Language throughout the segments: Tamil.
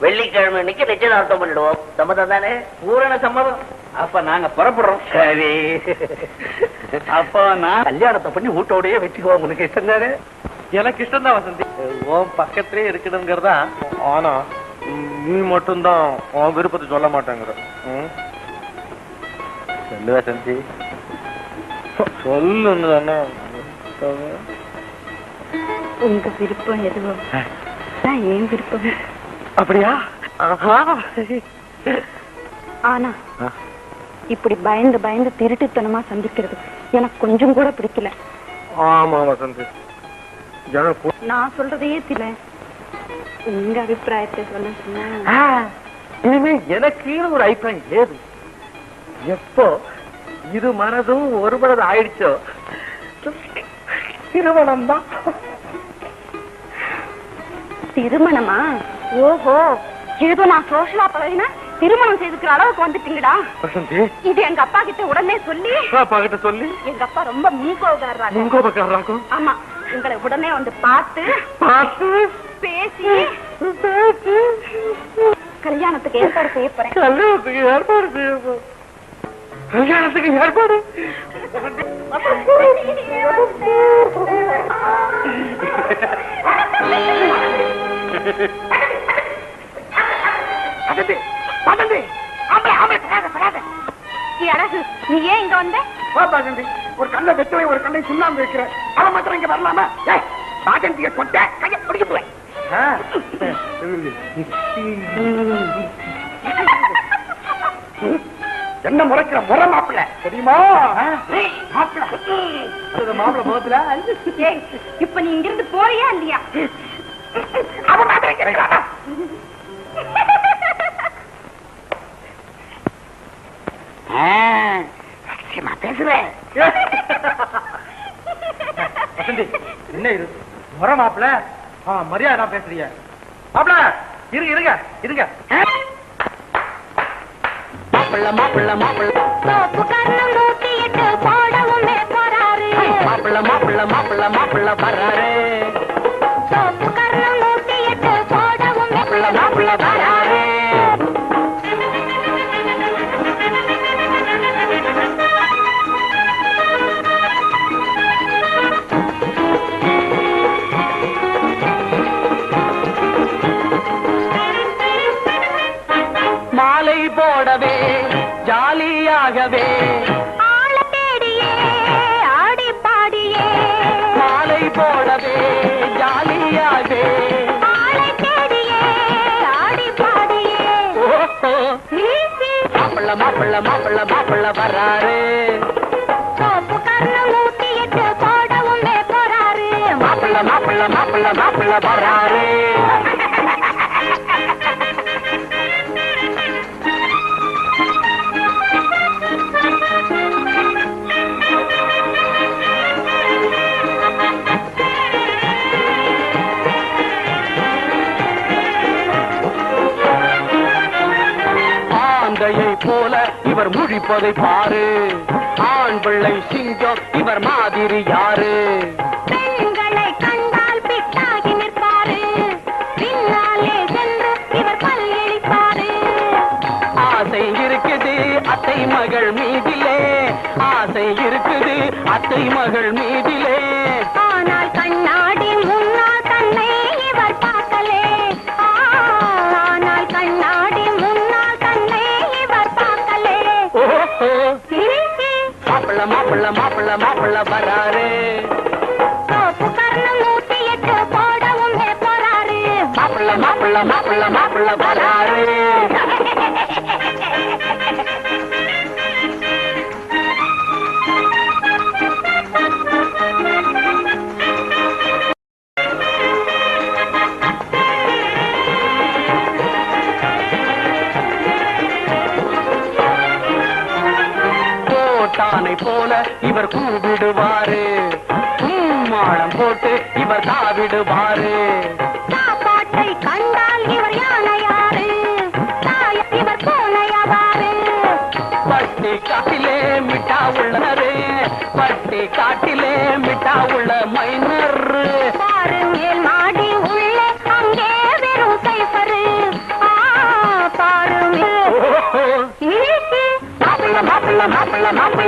வெள்ளிக்கிழமை அன்னைக்கு நிச்சயதார்த்தம் பண்ணிடுவோம். சம்மதம் தானே? பூரண சம்மதம். அப்ப நாங்க புறப்படுறோம். சரி. அப்ப நான் கல்யாணத்தை பண்ணி வீட்டோடயே வச்சுக்குவோம். உனக்கு இஷ்டம் தானே? எனக்கு இஷ்டம் தான் வசந்தி. உன் பக்கத்திலே இருக்கணுங்கிறதா ஆனா நீ மட்டும்தான் உன் விருப்பத்தை சொல்ல மாட்டேங்கிற. ம்? சொல்லு வசந்தி தானே உங்க விருப்பம் எதுவோ தான் என் விருப்பம்? அப்படியா? ஆனா இப்படி பயந்து பயந்து திருட்டுத்தனமா சந்திக்கிறது எனக்கு கொஞ்சம் கூட பிடிக்கல. ஆமா வசந்தி. நான் சொல்றதையே தில உங்க அபிப்பிராயத்தை சொல்ல இனிமே எனக்கு ஒரு அபிப்பிராயம் ஏது? எப்போ இரு மனதும் ஒரு மனது ஆயிடுச்சோ? திருமணம் தான் திருமணமா? ஓஹோ ஏதோ நான் சோஷலா பழகினா திருமணம் செய்துக்கிற அளவுக்கு வந்துட்டீங்கடா. வசந்தி. இது எங்க அப்பா கிட்ட உடனே சொல்லி. அப்பா கிட்ட சொல்லி? எங்க அப்பா ரொம்ப முன்கோகாரராக முங்கோபக்காரராக்கும் ஆமா உங்களை உடனே வந்து பார்த்து பார்த்து? பேசி கல்யாணத்துக்கு ஏற்பாடு செய்ய போறேன். கல்யாணத்துக்கு ஏற்பாடு செய்யணும் கல்யாணத்துக்கு ஏற்பாடு? நீ அழகு நீ ஏன் இங்க வந்த? ஒரு கண்ணை வெட்டுவை ஒரு கண்ணை சுண்ணாம்பு வைக்கிறேன். அவன் மாத்திரம் இங்க வரலாமா? ஏய், ராஜந்திய கொண்ட கையை பிடிக்க என்ன முறைக்கிற முறை மாப்பிள்ள? தெரியுமா? மாப்பிள்ள. முகத்துல. இப்ப நீ இங்கிருந்து போறியா இல்லையா? அவன் ஆ, ரகசியமா பேசுறேன் வசந்தி என்ன இது? முறை மாப்பிள்ள ஆ மரியாதை நான் பேசுறீங்க மாப்பிள்ள இருங்க இருங்க. இருங்க மாப்பிள்ள மாப்பிள்ள மாப்பிள்ள மாப்பிள்ள மாப்பிள்ள மாப்பிள்ள மாப்பிள்ள வர்றாரு. போடவே ஜாலியாகவே. மாலை போடவே ஜாலியாகவே. மாப்பிள்ள மாப்பிள்ள மாப்பிள்ள மாப்பிள்ள வர்றாரு. மாப்பிள்ள மாப்பிள்ள மாப்பிள்ள மாப்பிள்ள வர்றாரு. ஆந்தையை போல இவர் முழிப்பதை பாரு. ஆண் பிள்ளை சிங்கம் இவர் மாதிரி யாரு? ஆசை இருக்குது அத்தை மகள் மீதிலே. ஆசை இருக்குது அத்தை மகள் மீதிலே. மாப்பிள்ள மாப்பிள்ள மாப்பிள்ள வராரு. மாப்பிள்ள மாப்பிள்ள மாப்பிள்ள மாப்பிள்ள வராரு. கோட்டானை போல இவர் கூவிடுவாரு. மாளம் போட்டு இவர் தாவிடுவாரு. சாப்பாட்டை கண்டால் இவர் யானையாரு இவர் பூனையாவாரு பட்டி காட்டிலே மிட்டா உள்ளனரு பட்டி காட்டிலே மிட்டா உள்ள மைனர்.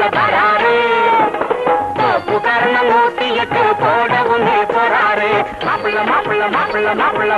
மாப்பிள்ள மாப்பிள்ள தோப்பு கரணம் ஊட்டி எட்டு போடவும் போறாரு. மாப்பிள்ள மாப்பிள்ள மாப்பிள்ள மாப்பிள்ள